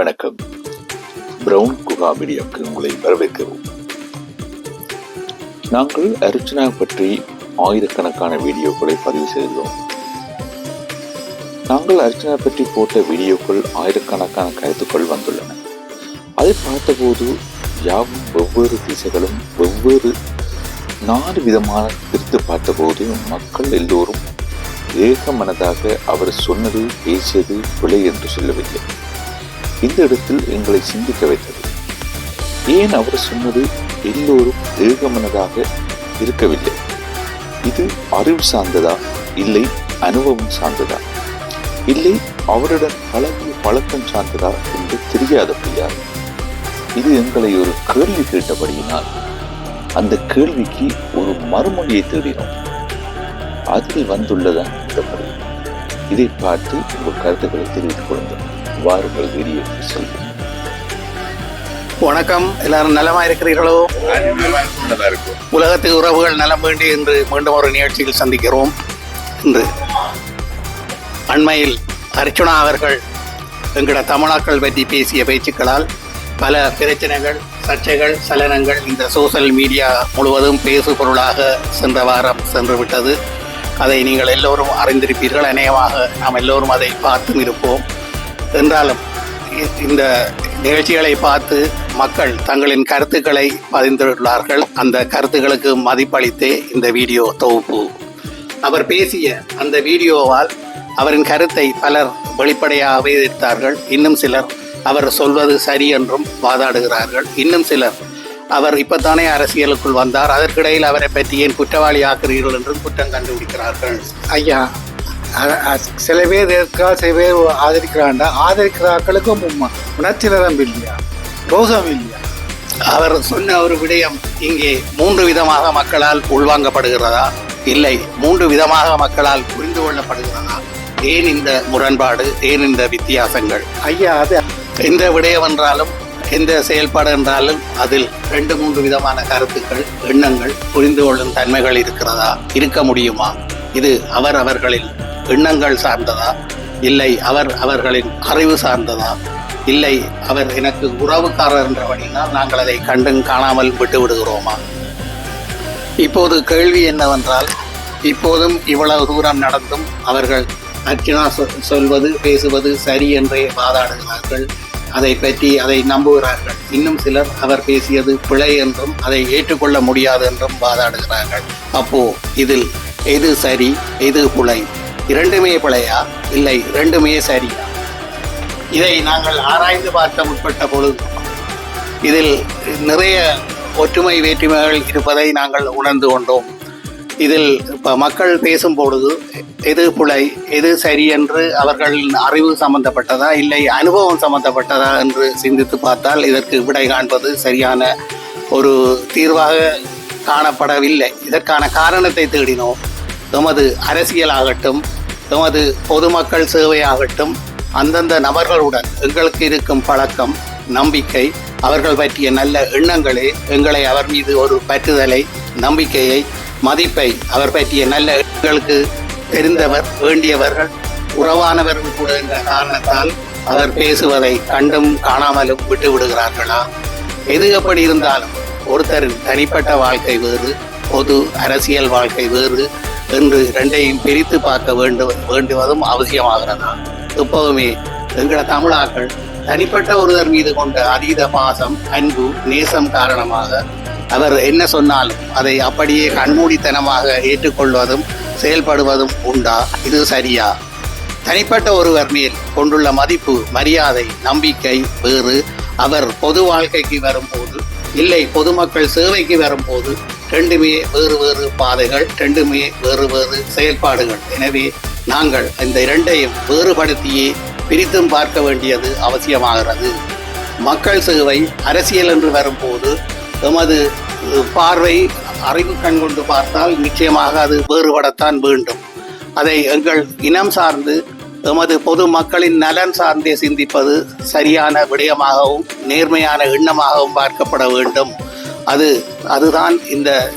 வணக்கம். பிரவுன் குகா மீடியாவுக்கு உங்களை வரவேற்கிறோம். நாங்கள் அர்ச்சனா பற்றி ஆயிரக்கணக்கான வீடியோக்களை பதிவு செய்துள்ளோம். நாங்கள் அர்ச்சனா பற்றி போட்ட வீடியோக்கள் ஆயிரக்கணக்கான கருத்துக்கள் வந்துள்ளன. அதை பார்த்தபோது யாவும் வெவ்வேறு திசைகளும் வெவ்வேறு நாலு விதமான பிரித்து பார்த்தபோது மக்கள் எல்லோரும் ஏக மனதாக அவர் சொன்னது பேசியது பிழை என்று சொல்லவில்லை. இந்த இடத்தில் எங்களை சிந்திக்க வைத்தது. ஏன் அவர் சொன்னது எல்லோரும் ஏகமனதாக இருக்கவில்லை? இது அறிவு சார்ந்ததா? இல்லை அனுபவம் சார்ந்ததா? இல்லை அவருடன் பழகிய பழக்கம் சார்ந்ததா என்று தெரியாதபடியால் இது எங்களை ஒரு கேள்வி கேட்டபடியினால் அந்த கேள்விக்கு ஒரு மறுமொழியை தேடினோம். அதில் வந்துள்ளதான் இந்த மொழி. இதை பார்த்து உங்கள் கருத்துக்களை தெரிவித்துக் கொள்ளுங்கள் வாருங்கள் வெளியே செல்வோம். வணக்கம். எல்லாரும் நலமா இருக்கிறீர்களோ? உலகத்து உறவுகள் நலம் வேண்டி என்று மீண்டும் ஒரு நிகழ்ச்சியில் சந்திக்கிறோம். இன்று அண்மையில் அர்ச்சுனா அவர்கள் எங்கட தமிழாக்கள் பற்றி பேசிய பேச்சுக்களால் பல பிரச்சனைகள் சர்ச்சைகள் சலனங்கள் இந்த சோஷியல் மீடியா முழுவதும் பேசு பொருளாக சென்ற வாரம் சென்று விட்டது அதை நீங்கள் எல்லோரும் அறிந்திருப்பீர்கள். அநேகமாக நாம் எல்லோரும் அதை பார்த்தும் இருப்போம். என்றாலும் இந்த நிகழ்ச்சிகளை பார்த்து மக்கள் தங்களின் கருத்துக்களை பதிந்துள்ளார்கள். அந்த கருத்துக்களுக்கு மதிப்பளித்தே இந்த வீடியோ தொகுப்பு. அவர் பேசிய அந்த வீடியோவால் அவரின் கருத்தை பலர் வெளிப்படையாகவே எதிர்த்தார்கள் இன்னும் சிலர் அவர் சொல்வது சரி என்றும் வாதாடுகிறார்கள். இன்னும் சிலர் அவர் இப்பத்தானே அரசியலுக்குள் வந்தார். அதற்கிடையில் அவரை பற்றி ஏன் குற்றவாளி ஆக்குறீர்கள் என்றும் குற்றம் கண்டுபிடிக்கிறார்கள். ஐயா சில பேர் இருக்கா சில பேர் ஆதரிக்கிறாண்டா? ஆதரிக்கிற ஆக்களுக்கும் உம்ம- உணர்ச்சி நிரம்பு இல்லையா? ரோசம் இல்லையா? அவர் சொன்ன ஒரு விடயம் இங்கே மூன்று விதமாக மக்களால் உள்வாங்கப்படுகிறதா? இல்லை மூன்று விதமாக மக்களால் புரிந்து கொள்ளப்படுகிறதா? ஏன் இந்த முரண்பாடு? ஏன் இந்த வித்தியாசங்கள்? ஐயா அது எந்த விடயம் என்றாலும் எந்த செயல்பாடு என்றாலும் அதில் ரெண்டு மூன்று விதமான கருத்துக்கள் எண்ணங்கள் புரிந்து கொள்ளும் தன்மைகள் இருக்கிறதா? இருக்க முடியுமா? இது அவர் அவர்களின் எண்ணங்கள் சார்ந்ததா? இல்லை அவர் அவர்களின் அறிவு சார்ந்ததா? இல்லை அவர் எனக்கு உறவுக்காரர் என்றபடினால் நாங்கள் அதை கண்டும் காணாமல் விட்டு விடுகிறோமா? இப்போது கேள்வி என்னவென்றால் இப்போதும் இவ்வளவு தூரம் நடந்தும் அவர்கள் அர்ச்சனா சொல்வது பேசுவது சரி என்றே வாதாடுகிறார்கள். அதை பற்றி அதை நம்புகிறார்கள். இன்னும் சிலர் அவர் பேசியது பிழை என்றும் அதை ஏற்றுக்கொள்ள முடியாது என்றும் வாதாடுகிறார்கள். அப்போ இதில் எது சரி எது பிழை? இரண்டுமே பிழையா? இல்லை இரண்டுமே சரியா? இதை நாங்கள் ஆராய்ந்து பார்க்க முற்பட்ட பொழுது இதில் நிறைய ஒற்றுமை வேற்றுமைகள் இருப்பதை நாங்கள் உணர்ந்து கொண்டோம். இதில் இப்போ மக்கள் பேசும் பொழுது எது புலை எது சரி என்று அவர்களின் அறிவு சம்பந்தப்பட்டதா இல்லை அனுபவம் சம்பந்தப்பட்டதா என்று சிந்தித்து பார்த்தால் இதற்கு விடை காண்பது சரியான ஒரு தீர்வாக காணப்படவில்லை. இதற்கான காரணத்தை தேடினோம். எமது அரசியலாகட்டும் எமது பொதுமக்கள் சேவையாகட்டும் அந்தந்த நபர்களுடன் எங்களுக்கு இருக்கும் பழக்கம் நம்பிக்கை அவர்கள் பற்றிய நல்ல எண்ணங்களே எங்களை அவர் மீது ஒரு பற்றுதலை நம்பிக்கையை மதிப்பை அவர் பற்றிய நல்ல எண்ணங்களுக்கு தெரிந்தவர் வேண்டியவர்கள் உறவானவர்கள் கூட என்ற காரணத்தால் அவர் பேசுவதை கண்டும் காணாமலும் விட்டு விடுகிறார்களா? எது எப்படி இருந்தாலும் ஒருத்தரின் தனிப்பட்ட வாழ்க்கை வேறு பொது அரசியல் வாழ்க்கை வேறு என்று இரண்டையும் பிரித்து பார்க்க வேண்டும் வேண்டுவதும் அவசியமாகிறது. எப்போதுமே எங்கள தமிழாக்கள் தனிப்பட்ட ஒருவர் மீது கொண்ட அதீத பாசம் அன்பு நேசம் காரணமாக அவர் என்ன சொன்னாலும் அதை அப்படியே கண்மூடித்தனமாக ஏற்றுக்கொள்வதும் செயல்படுவதும் உண்டா? இது சரியா? தனிப்பட்ட ஒருவர் மேல் கொண்டுள்ள மதிப்பு மரியாதை நம்பிக்கை வேறு. அவர் பொது வாழ்க்கைக்கு வரும்போது இல்லை பொதுமக்கள் சேவைக்கு வரும்போது ரெண்டுமே வேறு வேறு பாதைகள் ரெண்டுமே வேறு வேறு செயல்பாடுகள். எனவே நாங்கள் இந்த இரண்டையும் வேறுபடுத்தியே பிரித்தும் பார்க்க வேண்டியது அவசியமாகிறது. மக்கள் சேவை அரசியல் என்று வரும்போது எமது பார்வை அறிவு கண் கொண்டு பார்த்தால் நிச்சயமாக அது வேறுபடத்தான் வேண்டும். அதை எங்கள் இனம் சார்ந்து எமது பொது மக்களின் நலன் சார்ந்தே சிந்திப்பது சரியான விடயமாகவும் நேர்மையான எண்ணமாகவும் பார்க்கப்பட வேண்டும். அது அதுதான் இந்த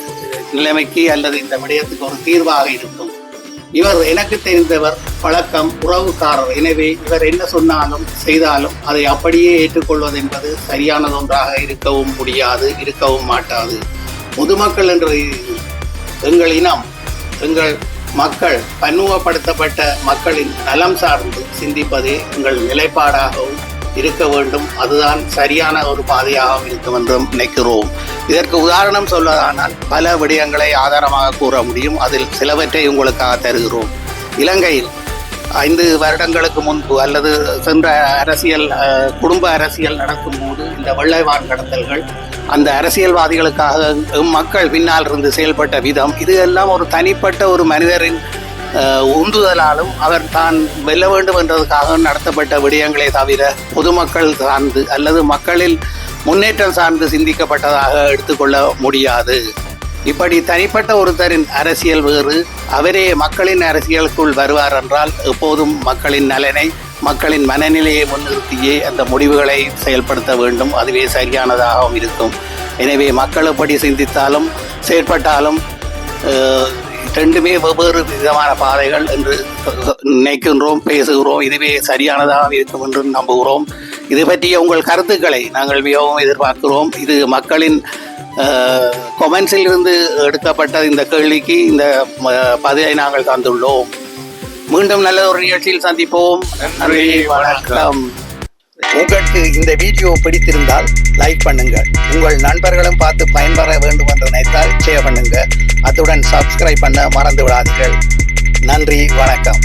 நிலைமைக்கு அல்லது இந்த விடயத்துக்கு ஒரு தீர்வாக இருக்கும். இவர் எனக்கு தெரிந்தவர் பழக்கம் உறவுக்காரர். எனவே இவர் என்ன சொன்னாலும் செய்தாலும் அதை அப்படியே ஏற்றுக்கொள்வது என்பது சரியானது ஒன்றாக இருக்கவும் முடியாது இருக்கவும் மாட்டாது. பொதுமக்கள் என்ற எங்கள் இனம் எங்கள் மக்கள் பன்முகப்படுத்தப்பட்ட மக்களின் நலம் சார்ந்து சிந்திப்பதே எங்கள் நிலைப்பாடாகவும் இருக்க வேண்டும். அதுதான் சரியான ஒரு பாதையாகவும் இருக்கும் என்றும் நினைக்கிறோம். இதற்கு உதாரணம் சொல்வதானால் பல விடயங்களை ஆதாரமாக கூற முடியும். அதில் சிலவற்றை உங்களுக்காக தருகிறோம். இலங்கையில் ஐந்து வருடங்களுக்கு முன்பு அல்லது சென்ற அரசியல் குடும்ப அரசியல் நடக்கும் போது இந்த வெள்ளைவான் கடத்தல்கள் அந்த அரசியல்வாதிகளுக்காக மக்கள் பின்னால் இருந்து செயல்பட்ட விதம் இது எல்லாம் ஒரு தனிப்பட்ட ஒரு மனிதரின் உந்துதலாலும் அவர் தான் வெல்ல வேண்டும் என்றதுக்காக நடத்தப்பட்ட விடயங்களை தவிர பொதுமக்கள் சார்ந்து அல்லது மக்களில் முன்னேற்றம் சார்ந்து சிந்திக்கப்பட்டதாக எடுத்துக்கொள்ள முடியாது. இப்படி தனிப்பட்ட ஒருத்தரின் அரசியல் வேறு அவரே மக்களின் அரசியலுக்குள் வருவார் என்றால் எப்போதும் மக்களின் நலனை மக்களின் மனநிலையை முன்னிறுத்தியே அந்த முடிவுகளை செயல்படுத்த வேண்டும். அதுவே சரியானதாகவும் இருக்கும். எனவே மக்கள் எப்படி சிந்தித்தாலும் செயற்பட்டாலும் ரெண்டுமே வெவ்வேறு விதமான பாதைகள் என்று நினைக்கின்றோம் பேசுகிறோம். இதுவே சரியானதாக இருக்கும் என்று நம்புகிறோம். இது பற்றிய உங்கள் கருத்துக்களை நாங்கள் மிகவும் எதிர்பார்க்கிறோம். இது மக்களின் கொமெண்ட்ஸில் இருந்து எடுக்கப்பட்ட இந்த கேள்விக்கு இந்த பதிலை நாங்கள் தந்துள்ளோம். மீண்டும் நல்ல ஒரு நிகழ்ச்சியில் சந்திப்போம். நன்றி வணக்கம். உங்களுக்கு இந்த வீடியோ பிடித்திருந்தால் லைக் பண்ணுங்கள். உங்கள் நண்பர்களும் பார்த்து பயன்பெற வேண்டும் என்று நினைத்தால் ஷேர் பண்ணுங்கள். இத்துடன் சப்ஸ்கிரைப் பண்ண மறந்து விடாதீர்கள் நன்றி வணக்கம்.